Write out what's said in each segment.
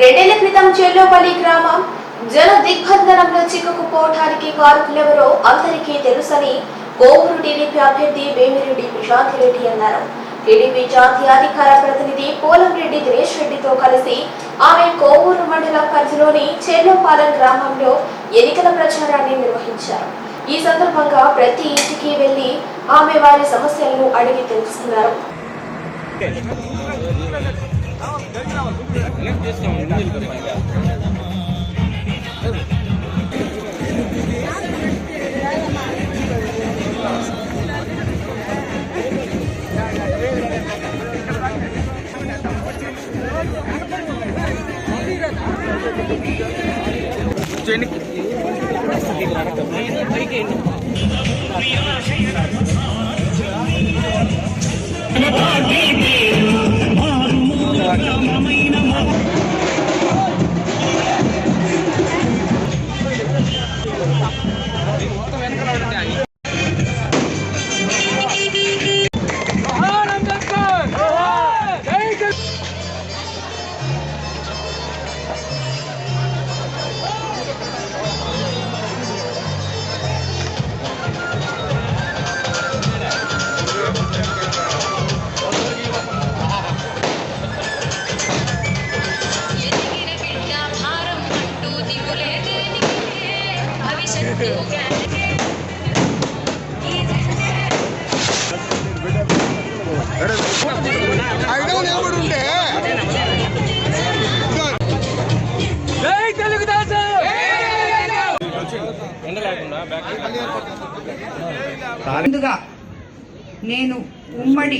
రెండేళ్ళ క్రితం చెల్లోపల్లి గ్రామం జన దిగ్బంధనంలో చిక్కుకుపోవటానికి కారకులెవరో అందరికీ తెలుసని కోవూరు టీడీపీ అభ్యర్థి వేమిరెడ్డి ప్రశాంతిరెడ్డి అన్నారు. టీడీపీ జాతీయ అధికార ప్రతినిధి పోలంరెడ్డి దినేష్ రెడ్డితో కలిసి ఆమె కోవూరు మండలం పరిధిలోని చెల్లోపాలెం గ్రామంలో ఎన్నికల ప్రచారాన్ని నిర్వహించారు. ఈ సందర్భంగా ప్రతి ఇంటికి వెళ్ళి ఆమె వారి సమస్యలను అడిగి తెలుసుకున్నారు. ఎదిగిన నిలబడి ఉంటే ముందుగా నేను ఉమ్మడి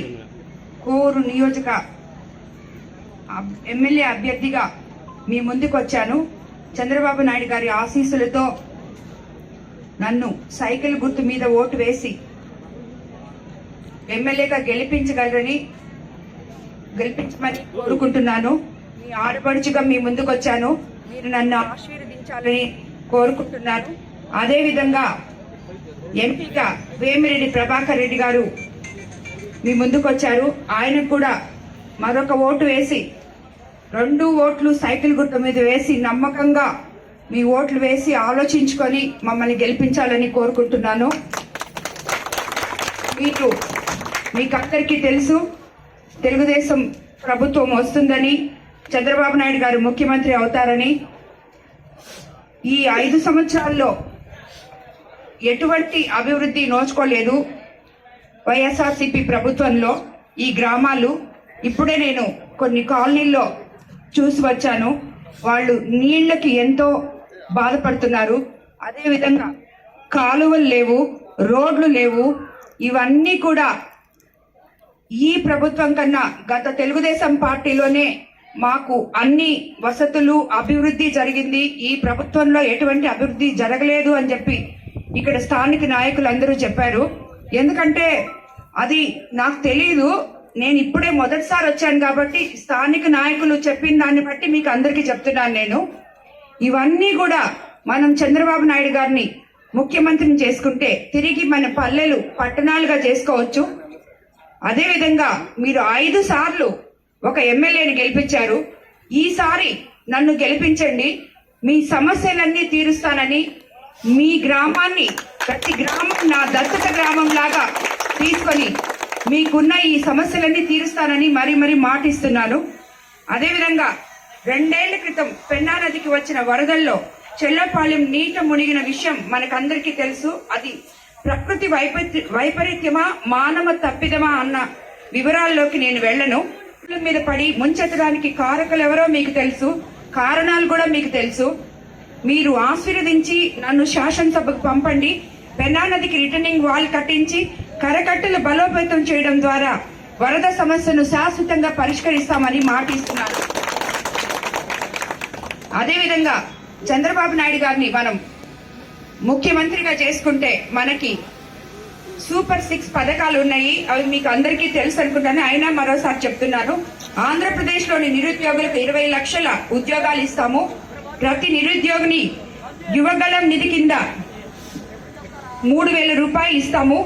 కోరు నియోజక ఎమ్మెల్యే అభ్యర్థిగా మీ ముందుకు వచ్చాను చంద్రబాబు నాయుడు గారి ఆశీస్సులతో నన్ను సైకిల్ గుర్తు మీద ఓటు వేసి ఎమ్మెల్యేగా గెలిపించగలరని గెలిపించమని కోరుకుంటున్నాను. మీ ఆడపడుచుగా మీ ముందుకు వచ్చాను మీరు నన్ను ఆశీర్వదించాలని కోరుకుంటున్నాను. అదేవిధంగా ఎంపీగా వేమిరెడ్డి ప్రభాకర్ రెడ్డి గారు మీ ముందుకు వచ్చారు ఆయనకు కూడా మరొక ఓటు వేసి రెండు ఓట్లు సైకిల్ గుర్తు మీద వేసి నమ్మకంగా మీ ఓట్లు వేసి ఆలోచించుకొని మమ్మల్ని గెలిపించాలని కోరుకుంటున్నాను. మీకు మీకందరికీ తెలుసు తెలుగుదేశం ప్రభుత్వం వస్తుందని చంద్రబాబు నాయుడు గారు ముఖ్యమంత్రి అవుతారని. ఈ ఐదు సంవత్సరాల్లో ఎటువంటి అభివృద్ధి నోచుకోలేదు వైఎస్ఆర్సిపి ప్రభుత్వంలో ఈ గ్రామాలు. ఇప్పుడే నేను కొన్ని కాలనీల్లో చూసి వచ్చాను. వాళ్ళు నీళ్ళకి ఎంతో బాధపడుతున్నారు. అదేవిధంగా కాలువలు లేవు రోడ్లు లేవు. ఇవన్నీ కూడా ఈ ప్రభుత్వం కన్నా గత తెలుగుదేశం పార్టీలోనే మాకు అన్ని వసతులు అభివృద్ధి జరిగింది. ఈ ప్రభుత్వంలో ఎటువంటి అభివృద్ధి జరగలేదు అని చెప్పి ఇక్కడ స్థానిక నాయకులు అందరూ చెప్పారు. ఎందుకంటే అది నాకు తెలియదు నేను ఇప్పుడే మొదటిసారి వచ్చాను కాబట్టి స్థానిక నాయకులు చెప్పిన దాన్ని బట్టి మీకు అందరికీ చెప్తున్నాను నేను. ఇవన్నీ కూడా మనం చంద్రబాబు నాయుడు గారిని ముఖ్యమంత్రిని చేసుకుంటే తిరిగి మన పల్లెలు పట్టణాలుగా చేసుకోవచ్చు. అదేవిధంగా మీరు ఐదు సార్లు ఒక ఎమ్మెల్యేని గెలిపించారు. ఈసారి నన్ను గెలిపించండి. మీ సమస్యలన్నీ తీరుస్తానని మీ గ్రామాన్ని ప్రతి గ్రామం నా దత్తత గ్రామం లాగా తీసుకొని మీకున్న ఈ సమస్యలన్నీ తీరుస్తానని మరీ మరీ మాటిస్తున్నాను. అదేవిధంగా రెండేళ్ళ క్రితం పెన్నా నదికి వచ్చిన వరదల్లో చెల్లపాలెం నీట మునిగిన విషయం మనకందరికీ తెలుసు. అది ప్రకృతి వైపరీత్య వైపరీత్యమా మానవ తప్పిదమా అన్న వివరాల్లోకి నేను వెళ్ళను. మీద పడి ముంచెత్తడానికి కారకులు ఎవరో మీకు తెలుసు. కారణాలు కూడా మీకు తెలుసు. మీరు ఆశీర్వదించి నన్ను శాసనసభకు పంపండి. పెన్నా నదికి రిటర్నింగ్ వాల్ కట్టించి కరకట్టలు బలోపేతం చేయడం ద్వారా వరద సమస్యను శాశ్వతంగా పరిష్కరిస్తామని మాటిస్తున్నాను. అదేవిధంగా చంద్రబాబు నాయుడు గారిని మనం ముఖ్యమంత్రిగా చేసుకుంటే మనకి సూపర్ సిక్స్ పథకాలు ఉన్నాయి. అవి మీకు అందరికీ తెలుసు అనుకుంటాను. అయినా మరోసారి చెప్తున్నాను. ఆంధ్రప్రదేశ్లోని నిరుద్యోగులకు ఇరవై లక్షల ఉద్యోగాలు ఇస్తాము. ప్రతి నిరుద్యోగిని యువగలం నిధి కింద మూడు వేల రూపాయలు ఇస్తాము.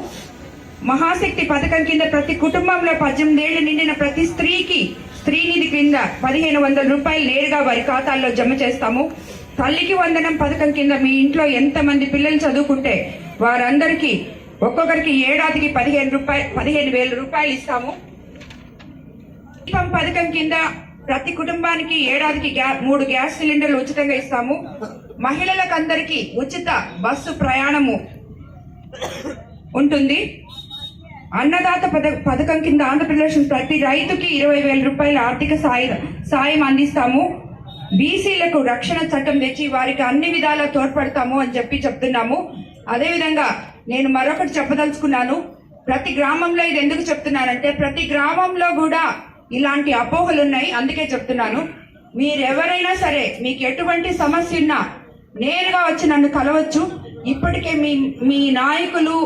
మహాశక్తి పథకం కింద ప్రతి కుటుంబంలో పద్దెనిమిది ఏళ్ళు నిండిన ప్రతి స్త్రీకి స్త్రీనిధి క్రింద పదిహేను వందల రూపాయలు నేరుగా వారి ఖాతాల్లో జమ చేస్తాము. తల్లికి వందనం పథకం కింద మీ ఇంట్లో ఎంతమంది పిల్లలు చదువుకుంటే వారందరికీ ఒక్కొక్కరికి ఏడాదికి పదిహేను రూపాయలు పదిహేను వేల రూపాయలు ఇస్తాము. దీపం పథకం కింద ప్రతి కుటుంబానికి ఏడాదికి గ్యా మూడు గ్యాస్ సిలిండర్లు ఉచితంగా ఇస్తాము. మహిళలకు అందరికీ ఉచిత బస్సు ప్రయాణము ఉంటుంది. అన్నదాత పథ పథకం కింద ఆంధ్రప్రదేశ్ ప్రతి రైతుకి ఇరవై వేల రూపాయల ఆర్థిక సాయం సాయం అందిస్తాము. బీసీలకు రక్షణ చట్టం తెచ్చి వారికి అన్ని విధాలా తోడ్పడతాము అని చెప్పి చెప్తున్నాము. అదేవిధంగా నేను మరొకటి చెప్పదలుచుకున్నాను. ప్రతి గ్రామంలో ఇది ఎందుకు చెప్తున్నానంటే ప్రతి గ్రామంలో కూడా ఇలాంటి అపోహలు ఉన్నాయి. అందుకే చెప్తున్నాను. మీరెవరైనా సరే మీకు ఎటువంటి సమస్య ఉన్నా నేరుగా వచ్చి నన్ను కలవచ్చు. ఇప్పటికే మీ మీ నాయకులు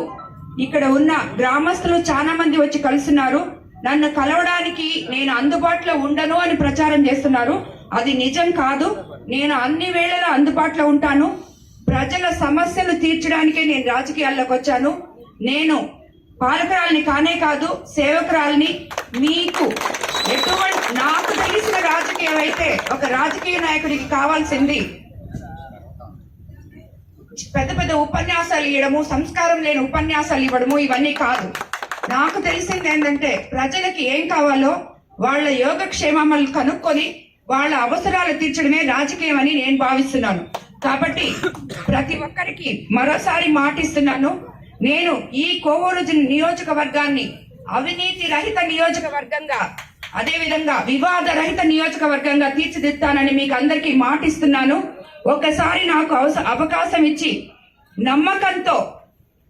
ఇక్కడ ఉన్న గ్రామస్తులు చాలా మంది వచ్చి కలుస్తున్నారు. నన్ను కలవడానికి నేను అందుబాటులో ఉండను అని ప్రచారం చేస్తున్నారు. అది నిజం కాదు. నేను అన్ని వేళలా అందుబాటులో ఉంటాను. ప్రజల సమస్యలు తీర్చడానికే నేను రాజకీయాల్లోకి వచ్చాను. నేను పాలకురాలని కానే కాదు సేవకురాలని. మీకు ఎటువంటి నాకు తెలిసిన రాజకీయం అయితే ఒక రాజకీయ నాయకుడికి కావాల్సింది పెద్ద పెద్ద ఉపన్యాసాలు ఇవ్వడము సంస్కారం లేని ఉపన్యాసాలు ఇవ్వడము ఇవన్నీ కాదు. నాకు తెలిసింది ఏంటంటే ప్రజలకి ఏం కావాలో వాళ్ళ యోగక్షేమములు కనుక్కొని వాళ్ళ అవసరాలు తీర్చడమే రాజకీయం అని నేను భావిస్తున్నాను. కాబట్టి ప్రతి ఒక్కరికి మరోసారి మాటిస్తున్నాను నేను ఈ కోవూరు నియోజకవర్గాన్ని అవినీతి రహిత నియోజకవర్గంగా అదేవిధంగా వివాద రహిత నియోజకవర్గంగా తీర్చిదిద్దానని మీకు అందరికీ మాటిస్తున్నాను. ఒకసారి నాకు అవస- అవకాశం ఇచ్చి నమ్మకంతో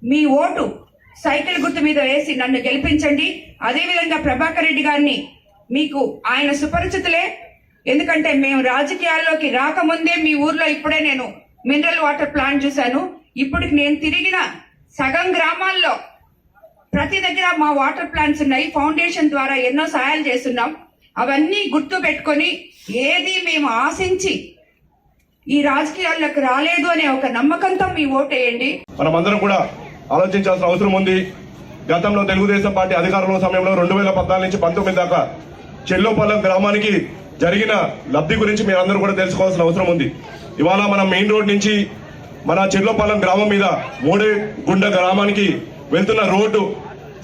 మీ ఓటు సైకిల్ గుర్తు మీద వేసి నన్ను గెలిపించండి. అదేవిధంగా ప్రభాకర్ రెడ్డి గారిని మీకు ఆయన సుపరిచితులే. ఎందుకంటే మేము రాజకీయాల్లోకి రాకముందే మీ ఊర్లో ఇప్పుడే నేను మినరల్ వాటర్ ప్లాంట్ చూశాను. ఇప్పటికి నేను తిరిగిన సగం గ్రామాల్లో ప్రతి దగ్గర మా వాటర్ ప్లాంట్స్ ఉన్నాయి. ఫౌండేషన్ ద్వారా ఎన్నో సహాయాలు చేస్తున్నాం. అవన్నీ గుర్తు పెట్టుకొని ఏది మేము ఆశించి ఈ రాజకీయాల్లోకి రాలేదు అనే ఒక నమ్మకంతో మీ ఓటేయండి మనమందరం కూడా ఆలోచించాల్సిన అవసరం ఉంది. గతంలో తెలుగుదేశం పార్టీ అధికారంలో సమయంలో రెండు వేల పద్నాలుగు నుంచి పంతొమ్మిది దాకా చెల్లోపల్లం గ్రామానికి జరిగిన లబ్ధి గురించి మీరందరూ కూడా తెలుసుకోవాల్సిన అవసరం ఉంది. ఇవాళ మన మెయిన్ రోడ్ నుంచి మన చెల్లోపల్లం గ్రామం మీద మూడే గుండ గ్రామానికి వెళ్తున్న రోడ్డు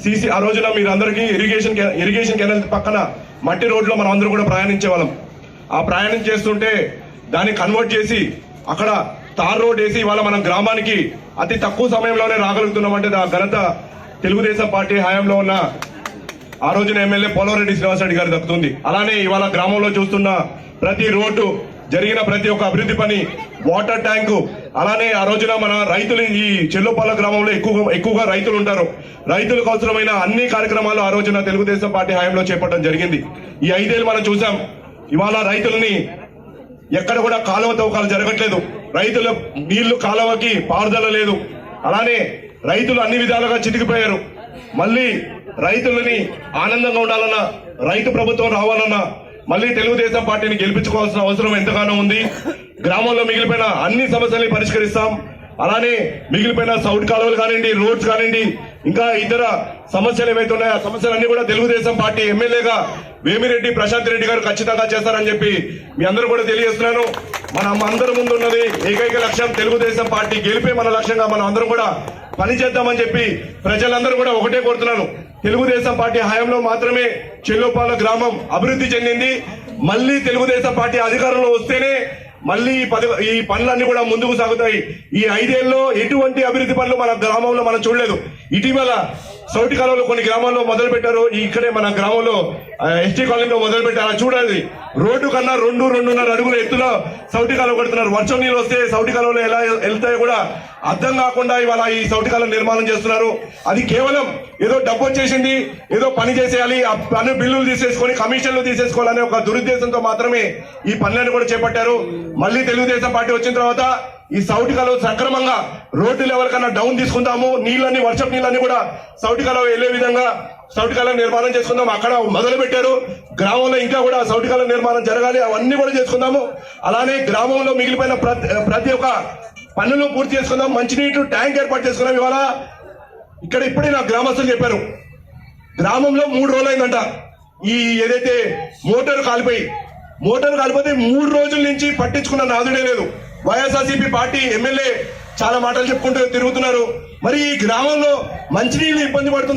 సీసీ ఆ రోజున మీరందరికీ ఇరిగేషన్ ఇరిగేషన్ కెనల్ పక్కన మట్టి రోడ్లో మనం అందరూ కూడా ప్రయాణించే వాళ్ళం. ఆ ప్రయాణం చేస్తుంటే దాన్ని కన్వర్ట్ చేసి అక్కడ తార్ రోడ్ వేసి ఇవాళ మనం గ్రామానికి అతి తక్కువ సమయంలోనే రాగలుగుతున్నామంటే ఆ ఘనత తెలుగుదేశం పార్టీ హయాంలో ఉన్న ఆ రోజున ఎమ్మెల్యే పోలవరెడ్డి శ్రీనివాసరెడ్డి గారు దక్కుతుంది. అలానే ఇవాళ గ్రామంలో చూస్తున్న ప్రతి రోడ్డు జరిగిన ప్రతి ఒక్క అభివృద్ధి పని వాటర్ ట్యాంకు అలానే ఆ రోజున మన రైతులు ఈ చెల్లుపాల గ్రామంలో ఎక్కువగా ఎక్కువగా రైతులు ఉంటారు. రైతులకు అవసరమైన అన్ని కార్యక్రమాలు ఆ రోజున తెలుగుదేశం పార్టీ హయాంలో చేపట్టడం జరిగింది. ఈ ఐదేళ్ళు మనం చూసాం. ఇవాళ రైతులని ఎక్కడ కూడా కాలువ తవ్వకాలు జరగట్లేదు. రైతుల నీళ్ళు కాలువకి పారుదల లేదు. అలానే రైతులు అన్ని విధాలుగా చితికిపోయారు. మళ్ళీ రైతులని ఆనందంగా ఉండాలన్నా రైతు ప్రభుత్వం రావాలన్నా మళ్ళీ తెలుగుదేశం పార్టీని గెలిపించుకోవాల్సిన అవసరం ఎంతగానో ఉంది. గ్రామంలో మిగిలిపోయిన అన్ని సమస్యల్ని పరిష్కరిస్తాం. అలానే మిగిలిపోయిన సౌట్ కాలువలు కానివ్వండి రోడ్స్ కానివ్వండి ఇంకా ఇతర సమస్యలు ఏవైతే ఉన్నాయో ఆ సమస్యలన్నీ కూడా తెలుగుదేశం పార్టీ ఎమ్మెల్యేగా వేమిరెడ్డి ప్రశాంత్ రెడ్డి గారు ఖచ్చితంగా చేస్తారని చెప్పి మీ అందరూ కూడా తెలియజేస్తున్నాను. మన అందరి ముందు ఉన్నది ఏకైక లక్ష్యం తెలుగుదేశం పార్టీ గెలిపే మన లక్ష్యంగా మనం అందరం కూడా పని చేద్దామని చెప్పి ప్రజలందరూ కూడా ఒకటే కోరుతున్నాను. తెలుగుదేశం పార్టీ హయాంలో మాత్రమే చెల్లుపాల గ్రామం అభివృద్ధి చెందింది. మళ్ళీ తెలుగుదేశం పార్టీ అధికారంలో వస్తేనే మళ్ళీ ఈ పది ఈ పనులన్నీ కూడా ముందుకు సాగుతాయి. ఈ ఐదేళ్ళలో ఎటువంటి అభివృద్ధి పనులు మన గ్రామంలో మనం చూడలేదు. ఇటీవల సౌటి కాలంలో కొన్ని గ్రామాల్లో మొదలు పెట్టారు ఇక్కడే మన గ్రామంలో ఎస్టీ కాలనీలో మొదలు పెట్టారు చూడాలి రోడ్డు కన్నా రెండు రెండున్నర అడుగుల ఎత్తులో సౌటి కాలువ కడుతున్నారు. వర్షం నీళ్ళు వస్తే సౌటి కాలంలో ఎలా వెళ్తాయో కూడా అర్థం కాకుండా ఇవాళ ఈ సౌటి కాలం నిర్మాణం చేస్తున్నారు. అది కేవలం ఏదో డబ్బు వచ్చేసింది ఏదో పని చేసేయాలి ఆ పని బిల్లులు తీసేసుకొని కమిషన్లు తీసేసుకోవాలనే ఒక దురుద్దేశంతో మాత్రమే ఈ పనులను కూడా చేపట్టారు. మళ్ళీ తెలుగుదేశం పార్టీ వచ్చిన తర్వాత ఈ సౌటి సక్రమంగా రోడ్డు లెవెల్ కన్నా డౌన్ తీసుకుందాము. నీళ్ళని వర్షపు నీళ్ళని కూడా సౌటి కాలువ వెళ్ళే విధంగా సౌటి నిర్మాణం చేసుకుందాం అక్కడ మొదలు పెట్టారు గ్రామంలో ఇంకా కూడా సౌటి నిర్మాణం జరగాలి. అవన్నీ కూడా చేసుకుందాము. అలానే గ్రామంలో మిగిలిపోయిన ప్రతి ప్రతి ఒక్క పనులు పూర్తి చేసుకుందాం. మంచినీటి ట్యాంక్ ఏర్పాటు చేసుకున్నాం ఇవాళ. ఇక్కడ ఇప్పుడే నా గ్రామస్తులు చెప్పారు. గ్రామంలో మూడు రోజులు ఈ ఏదైతే మోటార్ కాలిపోయి మోటార్ కాలిపోతే మూడు రోజుల నుంచి పట్టించుకున్న నాదుడే లేదు. వైఎస్ఆర్సీపీ పార్టీ ఎమ్మెల్యే చాలా మాటలు చెప్పుకుంటూ తిరుగుతున్నారు. మరి ఈ గ్రామంలో మంచినీళ్ళు ఇబ్బంది పడుతున్నారు.